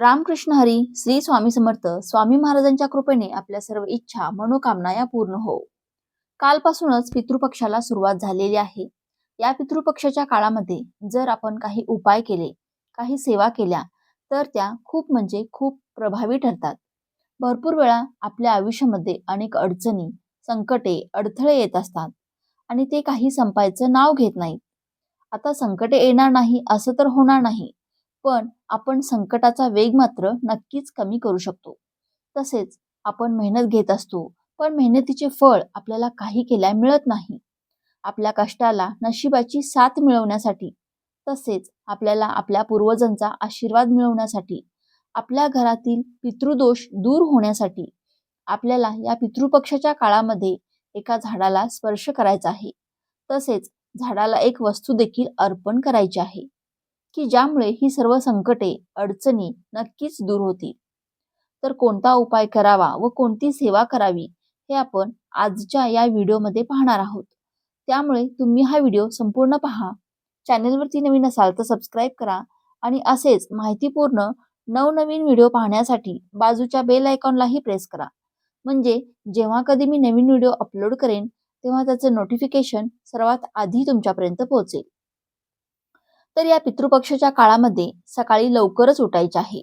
रामकृष्ण हरी श्री स्वामी समर्थ स्वामी महाराजांच्या कृपेने आपल्या सर्व इच्छा मनोकामना या पूर्ण हो. कालपासूनच पितृपक्षाला सुरुवात झालेली आहे. या पितृपक्षाच्या काळामध्ये जर आपण काही उपाय केले काही सेवा केल्या तर त्या खूप म्हणजे खूप प्रभावी ठरतात. भरपूर वेळा आपल्या आयुष्यामध्ये अनेक अडचणी संकटे अडथळे येत असतात आणि ते काही संपायचं नाव घेत नाहीत. आता संकटे येणार नाही असं तर होणार नाही. पण आपण संकटाचा वेग मात्र नक्कीच कमी करू शकतो. तसेच आपण मेहनत घेत असतो पण मेहनतीचे फळ आपल्याला काही केल्या मिळत नाही. आपल्या कष्टाला नशिबाची साथ मिळवण्यासाठी तसेच आपल्याला आपल्या पूर्वजांचा आशीर्वाद मिळवण्यासाठी आपल्या घरातील पितृदोष दूर होण्यासाठी आपल्याला या पितृपक्षाच्या काळामध्ये एका झाडाला स्पर्श करायचा आहे. तसेच झाडाला एक वस्तू देखील अर्पण करायची आहे. की ज्यामुळे ही सर्व संकटे अडचणी नक्कीच दूर होतील. तर कोणता उपाय करावा व कोणती सेवा करावी हे आपण आजच्या या व्हिडिओमध्ये पाहणार आहोत. त्यामुळे तुम्ही हा व्हिडिओ संपूर्ण पहा. चॅनेलवरती नवीन असाल तर सबस्क्राईब करा आणि असेच माहितीपूर्ण नवनवीन व्हिडिओ पाहण्यासाठी बाजूच्या बेल आयकॉनलाही प्रेस करा. म्हणजे जेव्हा कधी मी नवीन व्हिडिओ अपलोड करेन तेव्हा त्याचं नोटिफिकेशन सर्वात आधी तुमच्यापर्यंत पोहोचेल. तर या पितृपक्षाच्या काळामध्ये सकाळी लवकरच उठायचे आहे.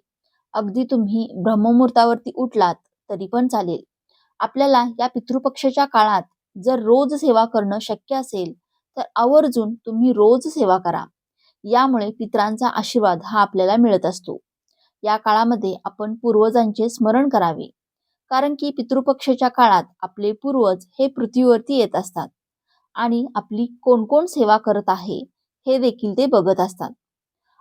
अगदी तुम्ही ब्रह्ममुहूर्तावरती उठलात तरी पण चालेल. आपल्याला या पितृपक्षाच्या काळात जर रोज सेवा करणं शक्य असेल तर आवर्जून तुम्ही रोज सेवा करा. यामुळे पित्रांचा आशीर्वाद हा आपल्याला मिळत असतो. या काळामध्ये आपण पूर्वजांचे स्मरण करावे. कारण की पितृपक्षाच्या काळात आपले पूर्वज हे पृथ्वीवरती येत असतात. आणि आपली कोण कोण सेवा करत आहे हे देखील ते बघत असतात.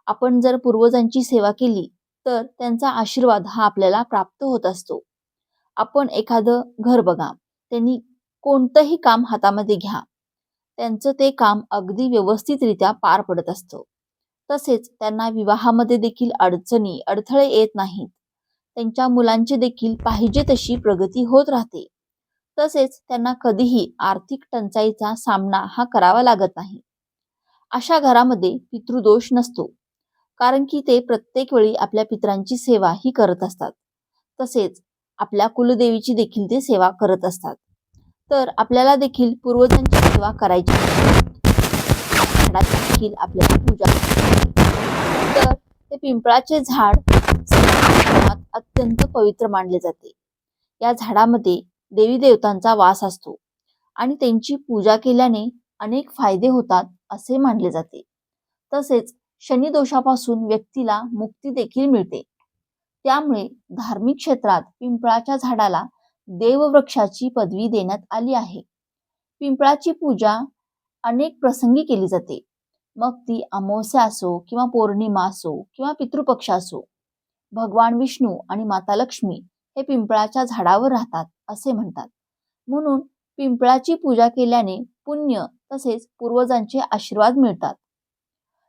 आपण जर पूर्वजांची सेवा केली तर त्यांचा आशीर्वाद हा आपल्याला प्राप्त होत असतो. आपण एखादं घर बघा त्यांनी कोणतंही काम हातामध्ये घ्या. त्यांचं ते काम अगदी व्यवस्थितरित्या पार पडत असतं. तसेच त्यांना विवाहामध्ये देखील अडचणी अडथळे येत नाहीत. त्यांच्या मुलांची देखील पाहिजे तशी प्रगती होत राहते. तसेच त्यांना कधीही आर्थिक टंचाईचा सामना हा करावा लागत नाही. अशा घरामध्ये पितृदोष नसतो. कारण की ते प्रत्येक वेळी आपल्या पित्रांची सेवा ही करत असतात. तसेच आपल्या कुलदेवीची देखील ते सेवा करत असतात. तर आपल्याला देखील पूर्वजांची सेवा करायची झाडाची देखील आपल्याला पूजा तर ते पिंपळाचे झाड अत्यंत पवित्र मानले जाते. या झाडामध्ये देवी देवतांचा वास असतो. आणि त्यांची पूजा केल्याने अनेक फायदे होतात असे मानले जाते. तसेच शनी दोषापासून व्यक्तीला मुक्ती देखील मिळते. त्यामुळे धार्मिक क्षेत्रात पिंपळाच्या झाडाला देववृक्षाची पदवी देण्यात आली आहे. पिंपळाची पूजा अनेक प्रसंगी केली जाते. मग ती अमावस्या असो किंवा पौर्णिमा असो किंवा पितृपक्ष असो भगवान विष्णू आणि माता लक्ष्मी हे पिंपळाच्या झाडावर राहतात असे म्हणतात. म्हणून पिंपळाची पूजा केल्याने पुण्य तसेच पूर्वजांचे आशीर्वाद मिळतात.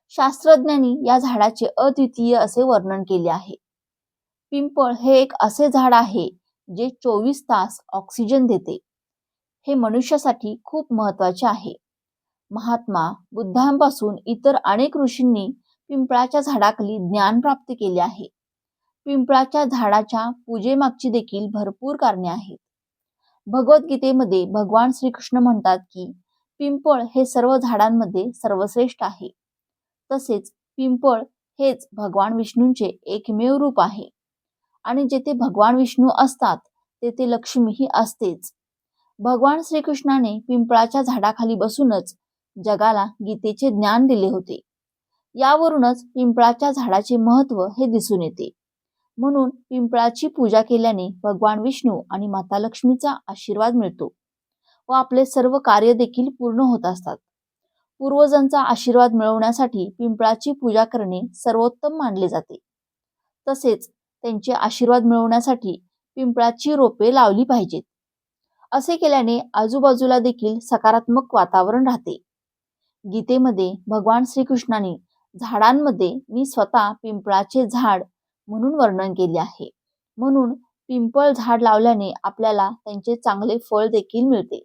शास्त्रज्ञांनी या झाडाचे अद्वितीय असे वर्णन केले आहे. पिंपळ हे एक असे झाड आहे जे चोवीस तास ऑक्सिजन देते. हे मनुष्यासाठी खूप महत्त्वाचे आहे. महात्मा बुद्धांपासून इतर अनेक ऋषींनी पिंपळाच्या झाडाखाली ज्ञान प्राप्त केले आहे. पिंपळाच्या झाडाच्या पूजेमागची देखील भरपूर कारणे आहेत. भगवद्गीतेमध्ये भगवान श्रीकृष्ण म्हणतात की पिंपळ हे सर्व झाडांमध्ये सर्वश्रेष्ठ आहे. तसेच पिंपळ हेच भगवान विष्णूंचे एकमेव रूप आहे. आणि जेथे भगवान विष्णू असतात तेथे लक्ष्मीही असतेच. भगवान श्रीकृष्णाने पिंपळाच्या झाडाखाली बसूनच जगाला गीतेचे ज्ञान दिले होते. यावरूनच पिंपळाच्या झाडाचे महत्त्व हे दिसून येते. म्हणून पिंपळाची पूजा केल्याने भगवान विष्णू आणि माता लक्ष्मीचा आशीर्वाद मिळतो. व आपले सर्व कार्य देखील पूर्ण होत असतात. पूर्वजांचा आशीर्वाद मिळवण्यासाठी पिंपळाची पूजा करणे सर्वोत्तम मानले जाते. तसेच त्यांचे आशीर्वाद मिळवण्यासाठी पिंपळाची रोपे लावली पाहिजेत. असे केल्याने आजूबाजूला देखील सकारात्मक वातावरण राहते. गीतेमध्ये भगवान श्रीकृष्णाने झाडांमध्ये मी स्वतः पिंपळाचे झाड म्हणून वर्णन केले आहे. म्हणून पिंपळ झाड लावल्याने आपल्याला त्यांचे चांगले फळ देखील मिळते.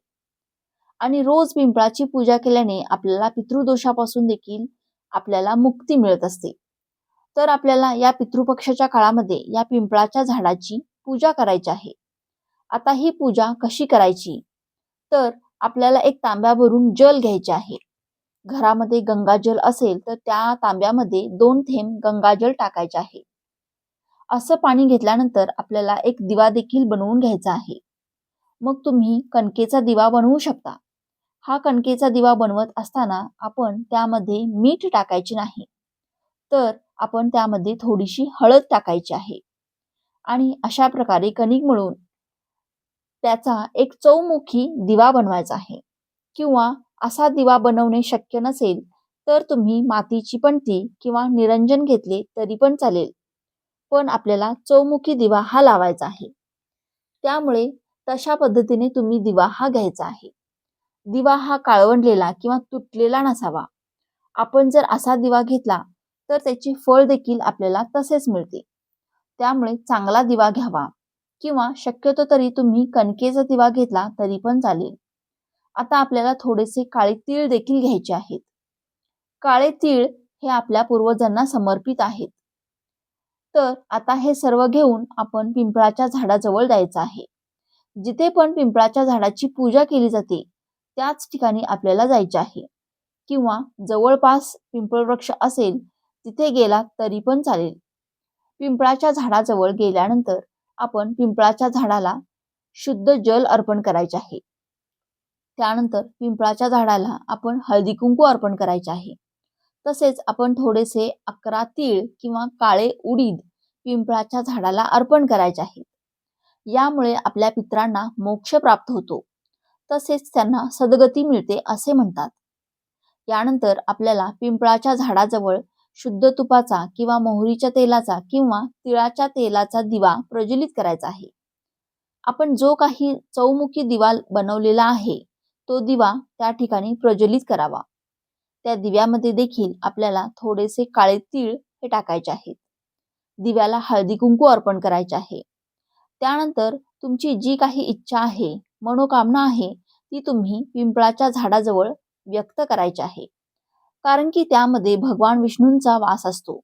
आणि रोज पिंपळाची पूजा केल्याने आपल्याला पितृदोषापासून देखील आपल्याला मुक्ती मिळत असते. तर आपल्याला या पितृपक्षाच्या काळामध्ये या पिंपळाच्या झाडाची पूजा करायची आहे. आता ही पूजा कशी करायची? तर आपल्याला एक तांब्या भरून जल घ्यायचे आहे. घरामध्ये गंगाजल असेल तर त्या तांब्यामध्ये दोन थेंब गंगाजल टाकायचे आहे. असं पाणी घेतल्यानंतर आपल्याला एक दिवा देखील बनवून घ्यायचा आहे. मग तुम्ही कणकेचा दिवा बनवू शकता. हा कणकेचा दिवा बनवत असताना आपण त्यामध्ये मीठ टाकायचे नाही. तर आपण त्यामध्ये थोडीशी हळद टाकायची आहे. आणि अशा प्रकारे कणिक मिळून त्याचा एक चौमुखी दिवा बनवायचा आहे. किंवा असा दिवा बनवणे शक्य नसेल तर तुम्ही मातीची पणती किंवा निरंजन घेतले तरी पण चालेल. पण आपल्याला चौमुखी दिवा हा लावायचा आहे. त्यामुळे तशा पद्धतीने तुम्ही दिवा हा घ्यायचा आहे. दिवा हा काळवंडलेला किंवा तुटलेला नसावा. आपण जर असा दिवा घेतला तर त्याची फळ देखील आपल्याला तसेच मिळते. त्यामुळे चांगला दिवा घ्यावा. किंवा शक्यतो तरी तुम्ही कणकेचा दिवा घेतला तरी पण चालेल. आता आपल्याला थोडेसे काळे तीळ देखील घ्यायचे आहेत. काळे तीळ हे आपल्या पूर्वजांना समर्पित आहेत. तर आता हे सर्व घेऊन आपण पिंपळाच्या झाडाजवळ जायचं आहे. जिथे पण पिंपळाच्या झाडाची पूजा केली जाते त्याच ठिकाणी आपल्याला जायचे आहे. किंवा जवळपास पिंपळ वृक्ष असेल तिथे गेला तरी पण चालेल. पिंपळाच्या झाडाजवळ गेल्यानंतर आपण पिंपळाच्या झाडाला शुद्ध जल अर्पण करायचे आहे. त्यानंतर पिंपळाच्या झाडाला आपण हळदी कुंकू अर्पण करायचे आहे. तसेच आपण थोडेसे अकरा तीळ किंवा काळे उडीद पिंपळाच्या झाडाला अर्पण करायचे आहे. यामुळे आपल्या पित्रांना मोक्ष प्राप्त होतो. तसेच त्यांना सदगती मिळते असे म्हणतात. यानंतर आपल्याला पिंपळाच्या झाडाजवळ शुद्ध तुपाचा किंवा मोहरीच्या तेलाचा किंवा तिळाच्या तेलाचा दिवा प्रज्वलित करायचा आहे. आपण जो काही चौमुखी दिवा बनवलेला आहे तो दिवा त्या ठिकाणी प्रज्वलित करावा. त्या दिव्यामध्ये देखील आपल्याला थोडेसे काळे तीळ हे टाकायचे आहेत. दिव्याला हळदी कुंकू अर्पण करायचे आहे. त्यानंतर तुमची जी काही इच्छा आहे मनोकामना आहे ती तुम्ही पिंपळाच्या झाडाजवळ व्यक्त करायची आहे. कारण की त्यामध्ये भगवान विष्णूंचा वास असतो.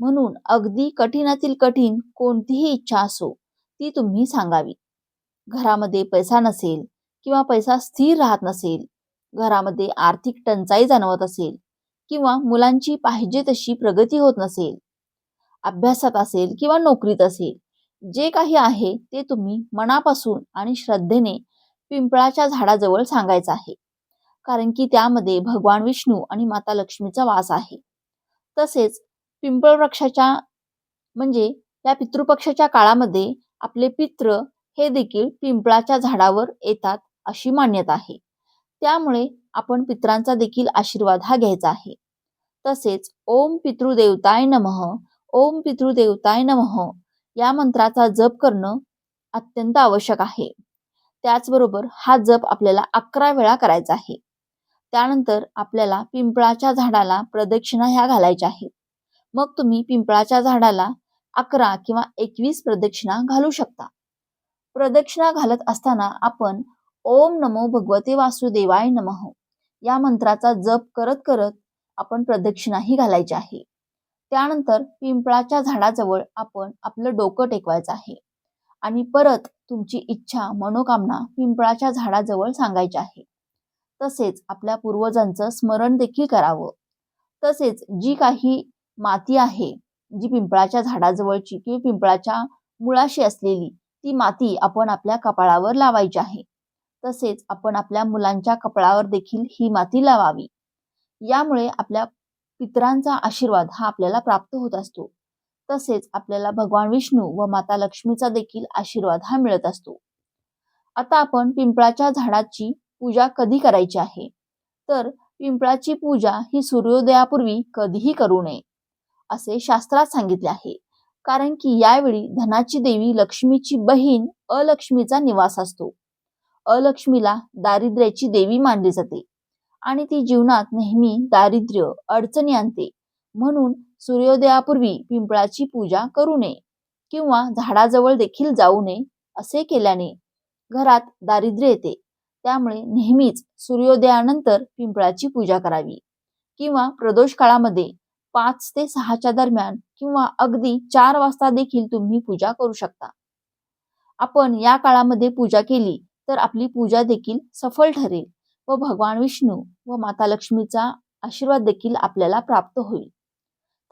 म्हणून अगदी कठीणातील कठीण कोणतीही इच्छा असो ती तुम्ही सांगावी. घरामध्ये पैसा नसेल किंवा पैसा स्थिर राहत नसेल घरामध्ये आर्थिक टंचाई जाणवत असेल किंवा मुलांची पाहिजे तशी प्रगती होत नसेल अभ्यासात असेल किंवा नोकरीत असेल जे काही आहे ते तुम्ही मनापासून आणि श्रद्धेने पिंपळाच्या झाडाजवळ सांगायचं आहे. कारण की त्यामध्ये भगवान विष्णू आणि माता लक्ष्मीचा वास आहे. तसेच पिंपळ वृक्षाच्या म्हणजे या पितृपक्षाच्या काळामध्ये आपले पित्र हे देखील पिंपळाच्या झाडावर येतात अशी मान्यता आहे. त्यामुळे आपण पित्रांचा देखील आशीर्वाद हा घ्यायचा आहे. तसेच ओम पितृदेवताय नमः ओम पितृदेवताय नमः या मंत्राचा जप करणं अत्यंत आवश्यक आहे. त्याचबरोबर हा जप आपल्याला अकरा वेळा करायचा आहे. त्यानंतर आपल्याला पिंपळाच्या झाडाला प्रदक्षिणा ह्या घालायच्या आहेत. मग तुम्ही पिंपळाच्या झाडाला अकरा किंवा एकवीस प्रदक्षिणा घालू शकता. प्रदक्षिणा घालत असताना आपण ओम नमो भगवते वासुदेवाय नमः या मंत्राचा जप करत करत आपण प्रदक्षिणाही घालायची आहे. त्यानंतर पिंपळाच्या झाडाजवळ आपण आपलं डोकं टेकवायचं आहे. आणि परत तुमची इच्छा मनोकामना पिंपळाच्या झाडाजवळ सांगायची आहे. तसेच आपल्या पूर्वजांचं स्मरण देखील करावं. तसेच जी काही माती आहे जी पिंपळाच्या झाडाजवळची किंवा पिंपळाच्या मुळाशी असलेली ती माती आपण आपल्या कपाळावर लावायची आहे. तसेच आपण आपल्या मुलांच्या कपाळावर देखील ही माती लावावी. यामुळे आपल्या पितरांचा आशीर्वाद हा आपल्याला प्राप्त होत असतो. तसेच आपल्याला भगवान विष्णू व माता लक्ष्मीचा देखील आशीर्वाद हा मिळत असतो. आता आपण पिंपळाच्या झाडाची पूजा कधी करायची आहे? तर पिंपळाची पूजा ही सूर्योदयापूर्वी कधीही करू नये असे शास्त्रात सांगितले आहे. कारण की यावेळी धनाची देवी लक्ष्मीची बहीण अलक्ष्मीचा निवास असतो. अलक्ष्मीला दारिद्र्याची देवी मानली जाते आणि ती जीवनात नेहमी दारिद्र्य अडचणी आणते. म्हणून सूर्योदयापूर्वी पिंपळाची पूजा करू नये किंवा झाडाजवळ देखील जाऊ नये असे केल्याने घरात दारिद्र्य येते. त्यामुळे नेहमीच सूर्योदयानंतर पिंपळाची पूजा करावी किंवा प्रदोष काळामध्ये पाच ते सहाच्या दरम्यान किंवा अगदी चार वाजता देखील तुम्ही पूजा करू शकता. आपण या काळामध्ये पूजा केली तर आपली पूजा देखील सफल ठरेल व भगवान विष्णू व माता लक्ष्मीचा आशीर्वाद देखील आपल्याला प्राप्त होईल.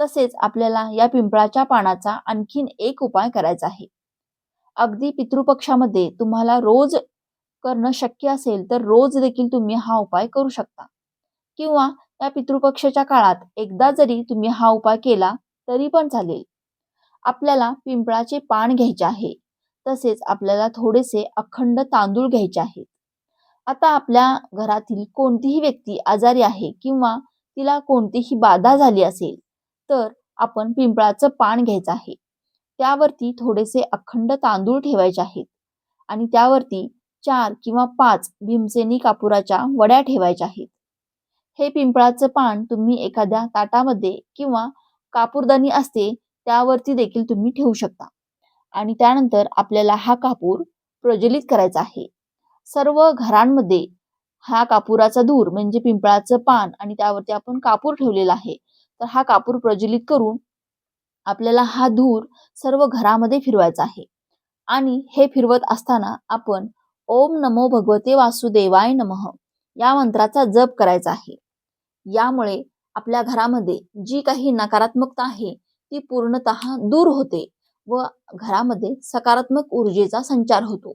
तसेच आपल्याला या पिंपळाच्या पानाचा आणखीन एक उपाय करायचा आहे. अगदी पितृपक्षामध्ये तुम्हाला रोज करणं शक्य असेल तर रोज देखील तुम्ही हा उपाय करू शकता. किंवा या पितृपक्षाच्या काळात एकदा जरी तुम्ही हा उपाय केला तरी पण चालेल. आपल्याला पिंपळाचे पान घ्यायचे आहे. तसेच आपल्याला थोडेसे अखंड तांदूळ घ्यायचे आहेत. आता आपल्या घरातील कोणतीही व्यक्ती आजारी आहे किंवा तिला कोणतीही बाधा झाली असेल तर आपण पिंपळाचं पान घ्यायचं आहे. त्यावरती थोडेसे अखंड तांदूळ ठेवायचे आहेत आणि त्यावरती चार किंवा पाच भीमसेनी कापुराच्या वड्या ठेवायच्या आहेत. हे पिंपळाचं पान तुम्ही एखाद्या ताटामध्ये किंवा कापूरदानी असते त्यावरती देखील तुम्ही ठेवू शकता. आणि त्यानंतर आपल्याला हा कापूर प्रज्वलित करायचा आहे. सर्व घरांमध्ये हा कापुराचा धूर म्हणजे पिंपळाचं पान आणि त्यावरती आपण कापूर ठेवलेला आहे. तर हा कापूर प्रज्वलित करून आपल्याला हा धूर सर्व घरामध्ये फिरवायचा आहे. आणि हे फिरवत असताना आपण ओम नमो भगवते वासुदेवाय नमः या मंत्राचा जप करायचा आहे. यामुळे आपल्या घरामध्ये जी काही नकारात्मकता आहे ती पूर्णतः दूर होते व घरामध्ये सकारात्मक ऊर्जेचा संचार होतो.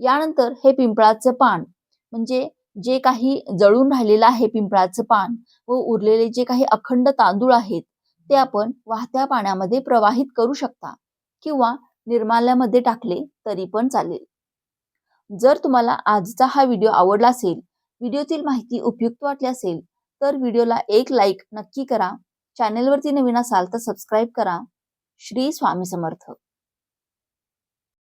यानंतर हे पिंपळाचं पान म्हणजे जे काही जळून राहिलेलं आहे पिंपळाचं पान व उरलेले जे काही अखंड तांदूळ आहेत ते आपण वाहत्या पाण्यामध्ये प्रवाहित करू शकता किंवा निर्माल्यामध्ये टाकले तरी पण चालेल. जर तुम्हाला आजचा हा व्हिडिओ आवडला असेल व्हिडिओतील माहिती उपयुक्त वाटली असेल तर व्हिडिओला एक लाईक नक्की करा. चॅनेलवरती नवीन असाल तर सबस्क्राईब करा. श्री स्वामी समर्थ.